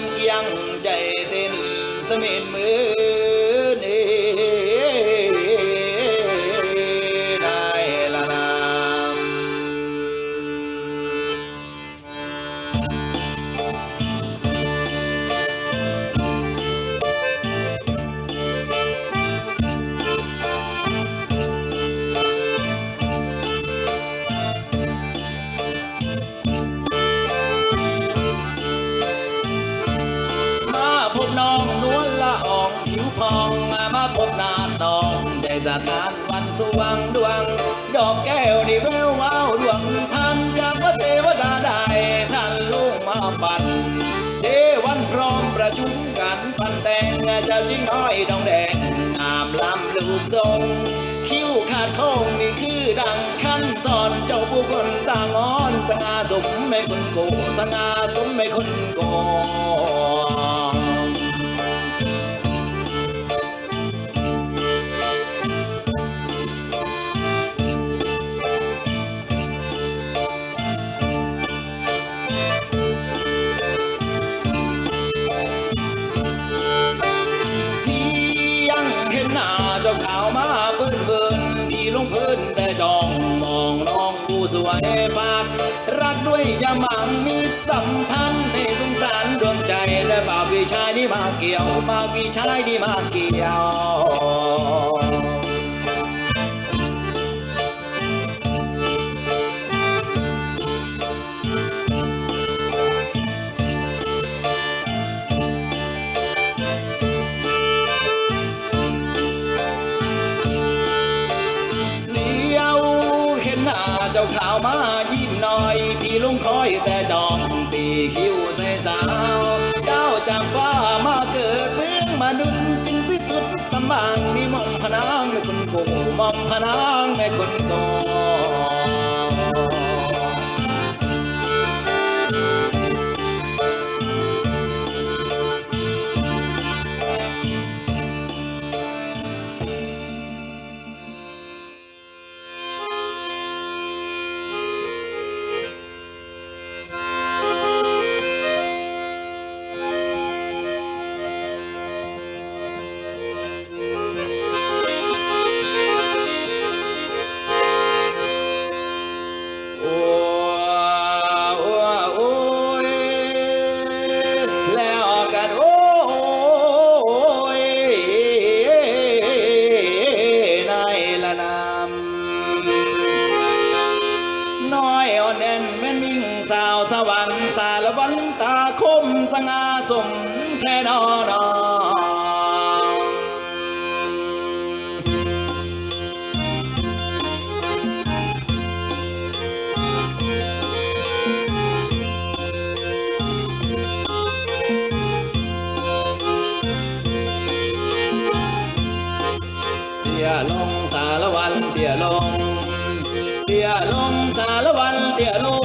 ำเกียงใจเต้นสมิดมือ ล้ำลูกทรงคิ้วขาดโค้งนี่คือดังขั้นสอนเจ้าผู้คนต่างอ้อนสง่าสมไม่คนโกสง่าสมไม่คนโก ขาวมาเบิ่นเบิ่นดีลงพื้นแต่จองมองน้องผู้สวยปาก รักด้วยยามังมีสัมพันธ์ในสงสารดวงใจและบ่าวพี่ชายนี่มาเกี่ยวบ่าวพี่ชายนี่มาเกี่ยว น้าเจ้าขาวมายิ้มหน่อยพี่ลุงคอยแต่จองตีคิ้วใส่สาว เจ้าจากฟ้ามาเกิดเมืองมนุษย์จึงที่สุดตำบางนี่มองพนางไม่คนโกมองพนางไม่คนโก นแอนแม่นมิ่งสาวสวรรค์สารวันตาคมสง่าสมแท่นอนอาร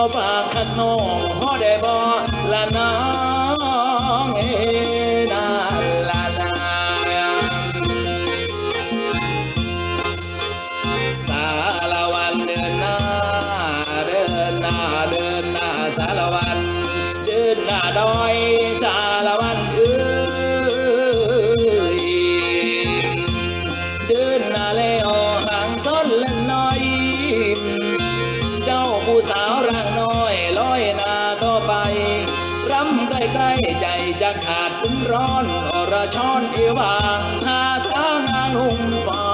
มีก็ฝากขัดน้อง ใกล้ๆใจจะขาดคุ้มร้อนอรชอนเอวางหาทางงานหุ่มฟ้า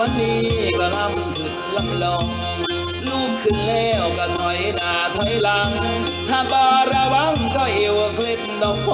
วันนี้ก็ลำขึ้ลำลองลูกขึ้นแล้วก็ถอยหน้าถอยหลัง ถ้าบาระวังก็เอวเคล็ดดอกโพ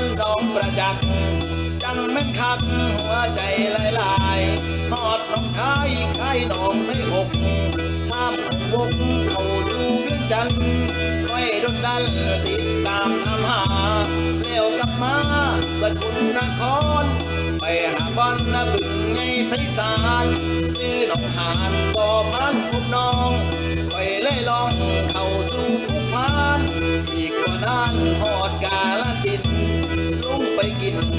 นดองประจักษ์จังม่นคักหัวใจหลายๆหอดน้องคายไข่น้องไม่หกห้ามวง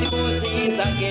de vocês aqui.